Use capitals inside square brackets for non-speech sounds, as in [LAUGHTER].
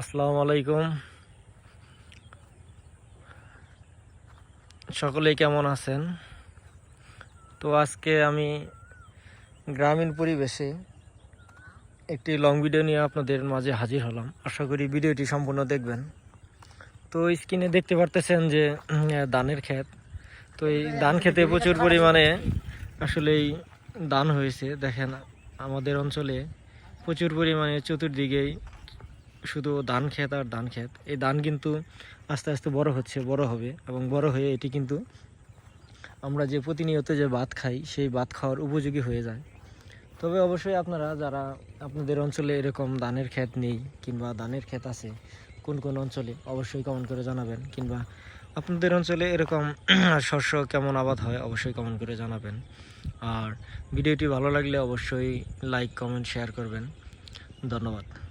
আসসালামু আলাইকুম। সকলেই কেমন আছেন? তো আজকে আমি গ্রামীণ পরিবেশে একটি লং ভিডিও নিয়ে আপনাদের মাঝে হাজির হলাম। আশা করি ভিডিওটি সম্পূর্ণ দেখবেন। তো স্ক্রিনে দেখতে পারতেছেন যে ধানের ক্ষেত। তো এই ধান খেতে প্রচুর পরিমাণে আসলেই ধান হয়েছে। দেখেন, আমাদের অঞ্চলে প্রচুর পরিমাণে চতুর্দিকেই শুধু ধান ক্ষেত আর ধান ক্ষেত এই ধান কিন্তু আস্তে আস্তে বড় হচ্ছে, বড় হবে এবং বড় হয়ে এটি কিন্তু আমরা যে প্রতিনিয়ত যে ভাত খাই, সেই ভাত খাওয়ার উপযোগী হয়ে যায়। তবে অবশ্যই আপনারা যারা আপনাদের অঞ্চলে এরকম ধানের ক্ষেত নেই কিংবা ধানের ক্ষেত আছে, কোন কোন অঞ্চলে অবশ্যই কমেন্ট করে জানাবেন কিংবা আপনাদের অঞ্চলে এরকম [CLEARS THROAT] শস্য কেমন আবাদ হয় অবশ্যই কমেন্ট করে জানাবেন। আর ভিডিওটি ভালো লাগলে অবশ্যই লাইক কমেন্ট শেয়ার করবেন। ধন্যবাদ।